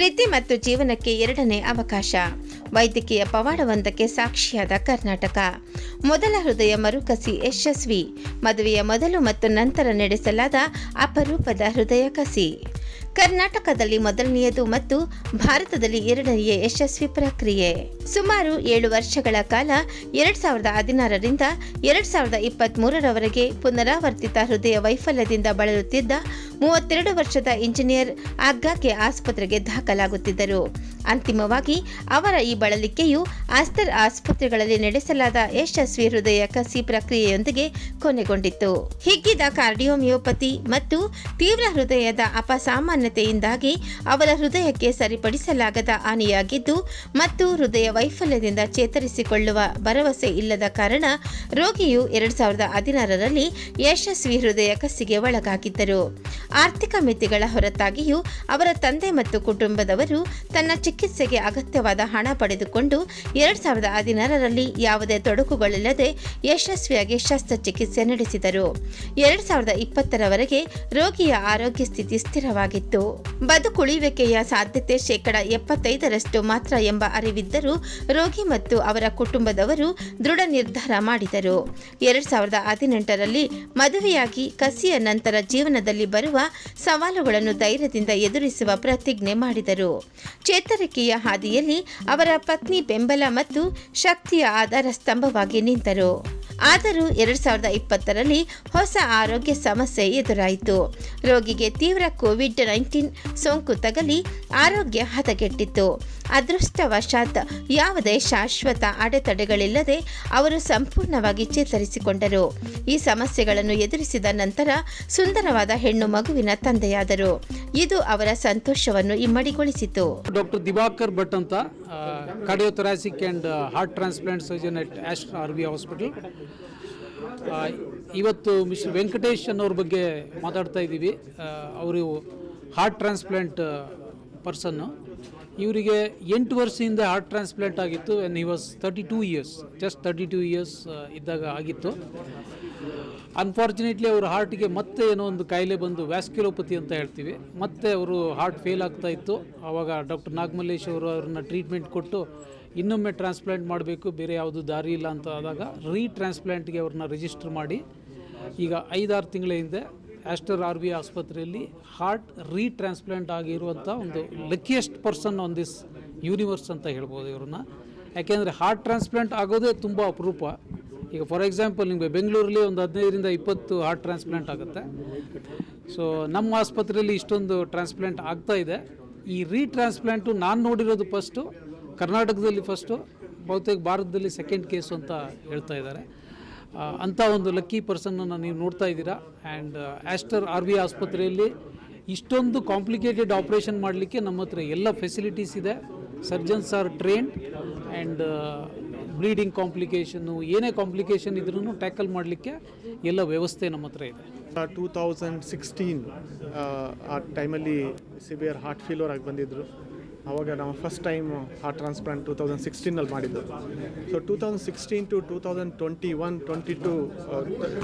ಪ್ರೀತಿ ಮತ್ತು ಜೀವನಕ್ಕೆ ಎರಡನೇ ಅವಕಾಶ. ವೈದ್ಯಕೀಯ ಪವಾಡವೊಂದಕ್ಕೆ ಸಾಕ್ಷಿಯಾದ ಕರ್ನಾಟಕ. ಮೊದಲ ಹೃದಯ ಮರುಕಸಿ ಯಶಸ್ವಿ. ಮದುವೆಯ ಮೊದಲು ಮತ್ತು ನಂತರ ನಡೆಸಲಾದ ಅಪರೂಪದ ಹೃದಯ ಕಸಿ. ಕರ್ನಾಟಕದಲ್ಲಿ ಮೊದಲನೆಯದು ಮತ್ತು ಭಾರತದಲ್ಲಿ ಎರಡನೆಯ ಯಶಸ್ವಿ ಪ್ರಕ್ರಿಯೆ. ಸುಮಾರು ಏಳು ವರ್ಷಗಳ ಕಾಲ ಎರಡು ಸಾವಿರದ ಹದಿನಾರರಿಂದ ಎರಡು ಸಾವಿರದ ಇಪ್ಪತ್ತ್ ಮೂರರವರೆಗೆ ಪುನರಾವರ್ತಿತ ಹೃದಯ ವೈಫಲ್ಯದಿಂದ ಬಳಲುತ್ತಿದ್ದ ಮೂವತ್ತೆರಡು ವರ್ಷದ ಇಂಜಿನಿಯರ್ ಆಗಾಗ್ಗೆ ಆಸ್ಪತ್ರೆಗೆ ದಾಖಲಾಗುತ್ತಿದ್ದರು. ಅಂತಿಮವಾಗಿ, ಅವರ ಈ ಬಳಲಿಕೆಯು ಆಸ್ತರ್ ಆಸ್ಪತ್ರೆಗಳಲ್ಲಿ ನಡೆಸಲಾದ ಯಶಸ್ವಿ ಹೃದಯ ಕಸಿ ಪ್ರಕ್ರಿಯೆಯೊಂದಿಗೆ ಕೊನೆಗೊಂಡಿತ್ತು. ಹಿಗ್ಗಿದ ಕಾರ್ಡಿಯೋಮಿಯೋಪತಿ ಮತ್ತು ತೀವ್ರ ಹೃದಯದ ಅಪಸಾಮಾನ್ಯತೆಯಿಂದಾಗಿ ಅವರ ಹೃದಯಕ್ಕೆ ಸರಿಪಡಿಸಲಾಗದ ಹಾನಿಯಾಗಿದ್ದು, ಮತ್ತು ಹೃದಯ ವೈಫಲ್ಯದಿಂದ ಚೇತರಿಸಿಕೊಳ್ಳುವ ಭರವಸೆ ಇಲ್ಲದ ಕಾರಣ ರೋಗಿಯು ಎರಡು ಸಾವಿರದ ಹದಿನಾರರಲ್ಲಿ ಯಶಸ್ವಿ ಹೃದಯ ಕಸಿಗೆ ಒಳಗಾಗಿದ್ದರು. ಆರ್ಥಿಕ ಮಿತಿಗಳ ಹೊರತಾಗಿಯೂ ಅವರ ತಂದೆ ಮತ್ತು ಕುಟುಂಬದವರು ತನ್ನ ಚಿಕಿತ್ಸೆಗೆ ಅಗತ್ಯವಾದ ಹಣ ಪಡೆದುಕೊಂಡು ಎರಡು ಸಾವಿರದ ಹದಿನಾರರಲ್ಲಿ ಯಾವುದೇ ತೊಡಕುಗಳಿಲ್ಲದೆ ಯಶಸ್ವಿಯಾಗಿ ಶಸ್ತ್ರಚಿಕಿತ್ಸೆ ನಡೆಸಿದರು. ಎರಡು ಸಾವಿರದ ಇಪ್ಪತ್ತರವರೆಗೆ ರೋಗಿಯ ಆರೋಗ್ಯ ಸ್ಥಿತಿ ಸ್ಥಿರವಾಗಿತ್ತು. ಬದುಕುಳಿಯುವಿಕೆಯ ಸಾಧ್ಯತೆ ಶೇಕಡ ಎಪ್ಪತ್ತೈದರಷ್ಟು ಮಾತ್ರ ಎಂಬ ಅರಿವಿದ್ದರೂ ರೋಗಿ ಮತ್ತು ಅವರ ಕುಟುಂಬದವರು ದೃಢ ನಿರ್ಧಾರ ಮಾಡಿದರು. ಎರಡು ಸಾವಿರದ ಹದಿನೆಂಟರಲ್ಲಿ ಮದುವೆಯಾಗಿ ಕಸಿಯ ನಂತರ ಜೀವನದಲ್ಲಿ ಬರುವ ಸವಾಲುಗಳನ್ನು ಧೈರ್ಯದಿಂದ ಎದುರಿಸುವ ಪ್ರತಿಜ್ಞೆ ಮಾಡಿದರು. ಚೇತರಿಕೆಯ ಹಾದಿಯಲ್ಲಿ ಅವರ ಪತ್ನಿ ಬೆಂಬಲ ಮತ್ತು ಶಕ್ತಿಯ ಆಧಾರ ಸ್ತಂಭವಾಗಿ ನಿಂತರು. ಆದರೂ ಎರಡು ಸಾವಿರದ ಇಪ್ಪತ್ತರಲ್ಲಿ ಹೊಸ ಆರೋಗ್ಯ ಸಮಸ್ಯೆ ಎದುರಾಯಿತು. ರೋಗಿಗೆ ತೀವ್ರ ಕೋವಿಡ್ ನೈನ್ಟೀನ್ ಸೋಂಕು ತಗಲಿ ಆರೋಗ್ಯ ಹದಗೆಟ್ಟಿತ್ತು. ಅದೃಷ್ಟವಶಾತ್ ಯಾವುದೇ ಶಾಶ್ವತ ಅಡೆತಡೆಗಳಿಲ್ಲದೆ ಅವರು ಸಂಪೂರ್ಣವಾಗಿ ಚೇತರಿಸಿಕೊಂಡರು. ಈ ಸಮಸ್ಯೆಗಳನ್ನು ಎದುರಿಸಿದ ನಂತರ ಸುಂದರವಾದ ಹೆಣ್ಣು ಮಗುವಿನ ತಂದೆಯಾದರು. ಇದು ಅವರ ಸಂತೋಷವನ್ನು ಇಮ್ಮಡಿಗೊಳಿಸಿತು. ಡಾಕ್ಟರ್ ದಿವಾಕರ್ ಭಟ್ ಅಂತ cardiothoracic and heart transplant surgeon at ಆಶ್ R B hospital. ಇವತ್ತು ಮಿಸ್ಟರ್ ವೆಂಕಟೇಶ್ ಅನ್ನೋರ ಬಗ್ಗೆ ಮಾತಾಡ್ತಾ ಇದ್ದೀವಿ. ಅವರು ಹಾರ್ಟ್ ಟ್ರಾನ್ಸ್ಪ್ಲಾಂಟ್ ಪರ್ಸನ್ನು. ಇವರಿಗೆ ಎಂಟು ವರ್ಷದಿಂದ ಹಾರ್ಟ್ ಟ್ರಾನ್ಸ್ಪ್ಲಾಂಟ್ ಆಗಿತ್ತು and he was thirty two years just thirty two years ಇದ್ದಾಗ ಆಗಿತ್ತು. ಅನ್ಫಾರ್ಚುನೇಟ್ಲಿ ಅವ್ರ ಹಾರ್ಟ್ಗೆ ಮತ್ತೆ ಏನೋ ಒಂದು ಕಾಯಿಲೆ ಬಂದು ವ್ಯಾಸ್ಕ್ಯುಲೋಪತಿ ಅಂತ ಹೇಳ್ತೀವಿ. ಮತ್ತೆ ಅವರು ಹಾರ್ಟ್ ಫೇಲ್ ಆಗ್ತಾ ಇತ್ತು. ಆವಾಗ ಡಾಕ್ಟರ್ ನಾಗಮಲ್ಲೇಶ್ ಅವರು ಅವ್ರನ್ನ ಟ್ರೀಟ್ಮೆಂಟ್ ಕೊಟ್ಟು ಇನ್ನೊಮ್ಮೆ ಟ್ರಾನ್ಸ್ಪ್ಲಾಂಟ್ ಮಾಡಬೇಕು, ಬೇರೆ ಯಾವುದು ದಾರಿ ಇಲ್ಲ ಅಂತ ಆದಾಗ ರೀ ಟ್ರಾನ್ಸ್ಪ್ಲಾಂಟ್ಗೆ ಅವ್ರನ್ನ ರಿಜಿಸ್ಟರ್ ಮಾಡಿ. ಈಗ ಐದಾರು ತಿಂಗಳ ಹಿಂದೆ ಆಸ್ಟರ್ ಆರ್ ಬಿ ಆಸ್ಪತ್ರೆಯಲ್ಲಿ ಹಾರ್ಟ್ ರೀ ಟ್ರಾನ್ಸ್ಪ್ಲಾಂಟ್ ಆಗಿರುವಂಥ ಒಂದು luckiest person on this universe ಅಂತ ಹೇಳ್ಬೋದು ಇವ್ರನ್ನ. ಯಾಕೆಂದರೆ ಹಾರ್ಟ್ ಟ್ರಾನ್ಸ್ಪ್ಲಾಂಟ್ ಆಗೋದೇ ತುಂಬ ಅಪರೂಪ. ಈಗ ಫಾರ್ ಎಕ್ಸಾಂಪಲ್ ನಿಮಗೆ ಬೆಂಗಳೂರಲ್ಲಿ ಒಂದು ಹದಿನೈದರಿಂದ ಇಪ್ಪತ್ತು ಹಾರ್ಟ್ ಟ್ರಾನ್ಸ್ಪ್ಲಾಂಟ್ ಆಗುತ್ತೆ. ಸೊ ನಮ್ಮ ಆಸ್ಪತ್ರೆಯಲ್ಲಿ ಇಷ್ಟೊಂದು ಟ್ರಾನ್ಸ್ಪ್ಲಾಂಟ್ ಆಗ್ತಾ ಇದೆ. ಈ ರೀ ಟ್ರಾನ್ಸ್ಪ್ಲಾಂಟು ನಾನು ನೋಡಿರೋದು ಫಸ್ಟು ಕರ್ನಾಟಕದಲ್ಲಿ ಫಸ್ಟು ಬಹುತೇಕ ಭಾರತದಲ್ಲಿ ಸೆಕೆಂಡ್ ಕೇಸು ಅಂತ ಹೇಳ್ತಾ ಇದ್ದಾರೆ. ಅಂಥ ಒಂದು ಲಕ್ಕಿ ಪರ್ಸನ್ನನ್ನು ನೀವು ನೋಡ್ತಾ ಇದ್ದೀರಾ. ಆ್ಯಂಡ್ ಆಸ್ಟರ್ ಆರ್ ವಿ ಆಸ್ಪತ್ರೆಯಲ್ಲಿ ಇಷ್ಟೊಂದು ಕಾಂಪ್ಲಿಕೇಟೆಡ್ ಆಪ್ರೇಷನ್ ಮಾಡಲಿಕ್ಕೆ ನಮ್ಮ ಹತ್ರ ಎಲ್ಲ ಫೆಸಿಲಿಟೀಸ್ ಇದೆ. Surgeons are trained and bleeding ಕಾಂಪ್ಲಿಕೇಶನ್ನು ಏನೇ ಕಾಂಪ್ಲಿಕೇಶನ್ ಇದ್ರೂ ಟ್ಯಾಕಲ್ ಮಾಡಲಿಕ್ಕೆ ಎಲ್ಲ ವ್ಯವಸ್ಥೆ ನಮ್ಮ ಹತ್ರ ಇದೆ. ಟೂ ತೌಸಂಡ್ ಸಿಕ್ಸ್ಟೀನ್ ಆ ಟೈಮಲ್ಲಿ ಸಿವಿಯರ್ ಹಾರ್ಟ್ ಫೇಲ್ಯೂರ್ ಆಗಿ ಬಂದಿದ್ದರು ಆವಾಗ ನಾವು first time heart transplant two thousand ಸಿಕ್ಸ್ಟೀನಲ್ಲಿ ಮಾಡಿದ್ದು. So two thousand sixteen to two thousand twenty one twenty two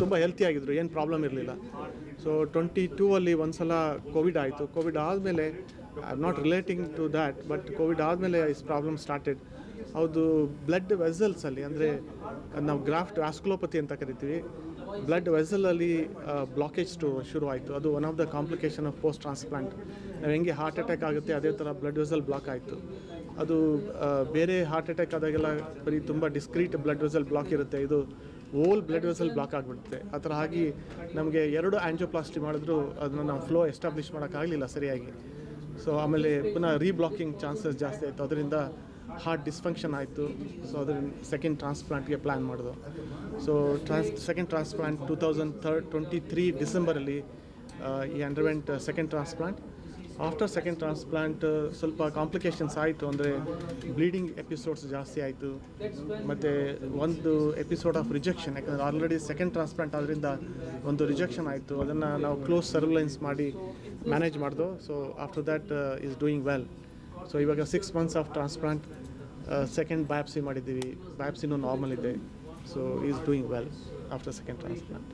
ತುಂಬ ಹೆಲ್ತಿ ಆಗಿದ್ರು, ಏನು ಪ್ರಾಬ್ಲಮ್ ಇರಲಿಲ್ಲ. ಸೊ ಟ್ವೆಂಟಿ ಟೂ ಅಲ್ಲಿ ಒಂದು ಸಲ ಕೋವಿಡ್ ಆಯಿತು. ಕೋವಿಡ್ ಆದಮೇಲೆ I not relating to that but covid ಆದಮೇಲೆ ಇಸ್ ಪ್ರಾಬ್ಲಮ್ ಸ್ಟಾರ್ಟೆಡ್ ಹೌದು ಬ್ಲಡ್ ವೆಸಲ್ಸಲ್ಲಿ ಅಂದರೆ, ನಾವು ಗ್ರಾಫ್ಟ್ ಆಸ್ಕ್ಲೋಪತಿ ಅಂತ ಕರಿತೀವಿ. ಬ್ಲಡ್ ವೆಸಲಲ್ಲಿ ಬ್ಲಾಕೇಜ್ ಟು ಶುರು ಆಯಿತು ಅದು one of the complication of post transplant ನಾವು ಹೆಂಗೆ ಹಾರ್ಟ್ ಅಟ್ಯಾಕ್ ಆಗುತ್ತೆ, ಅದೇ ಥರ ಬ್ಲಡ್ ವೆಸಲ್ ಬ್ಲಾಕ್ ಆಯಿತು. ಅದು ಬೇರೆ ಹಾರ್ಟ್ ಅಟ್ಯಾಕ್ ಆದಾಗೆಲ್ಲ ಬರೀ ತುಂಬ ಡಿಸ್ಕ್ರೀಟ್ ಬ್ಲಡ್ ವೆಸಲ್ ಬ್ಲಾಕ್ ಇರುತ್ತೆ. ಇದು ಓಲ್ ಬ್ಲಡ್ ವೆಸಲ್ ಬ್ಲಾಕ್ ಆಗಿಬಿಡುತ್ತೆ. ಆ ಥರ ಆಗಿ ನಮಗೆ ಎರಡು ಆ್ಯಂಜೋಪ್ಲಾಸ್ಟಿ ಮಾಡಿದ್ರು, ಅದನ್ನು ನಾವು ಫ್ಲೋ ಎಸ್ಟಾಬ್ಲಿಷ್ ಮಾಡೋಕ್ಕಾಗಲಿಲ್ಲ ಸರಿಯಾಗಿ. ಸೊ ಆಮೇಲೆ ಪುನಃ ರೀಬ್ಲಾಕಿಂಗ್ ಚಾನ್ಸಸ್ ಜಾಸ್ತಿ ಆಯಿತು. ಅದರಿಂದ ಹಾರ್ಟ್ ಡಿಸ್ಫಂಕ್ಷನ್ ಆಯಿತು. ಸೊ ಅದ್ರ ಸೆಕೆಂಡ್ ಟ್ರಾನ್ಸ್ಪ್ಲಾಂಟ್ಗೆ ಪ್ಲ್ಯಾನ್ ಮಾಡಿದ್ರು so trans second transplant two thousand third twenty three ಡಿಸೆಂಬರಲ್ಲಿ ಈ underwent second transplant after second transplant ಸ್ವಲ್ಪ ಕಾಂಪ್ಲಿಕೇಶನ್ಸ್ ಆಯಿತು. ಅಂದರೆ ಬ್ಲೀಡಿಂಗ್ ಎಪಿಸೋಡ್ಸ್ ಜಾಸ್ತಿ ಆಯಿತು. ಮತ್ತು ಒಂದು ಎಪಿಸೋಡ್ ಆಫ್ ರಿಜೆಕ್ಷನ್ ಯಾಕಂದರೆ ಆಲ್ರೆಡಿ ಸೆಕೆಂಡ್ ಟ್ರಾನ್ಸ್ಪ್ಲಾಂಟ್ ಆದ್ದರಿಂದ ಒಂದು ರಿಜೆಕ್ಷನ್ ಆಯಿತು. ಅದನ್ನು ನಾವು ಕ್ಲೋಸ್ ಸರ್ವಿಲೆನ್ಸ್ ಮಾಡಿ manage ಮಾಡಿದೋ. So after that is doing well so ಇವಾಗ six months of transplant second biopsy ಮಾಡಿದ್ದೀವಿ. ಬಯಾಪ್ಸಿನೂ ನಾರ್ಮಲ್ ಇದೆ. So is doing well after second transplant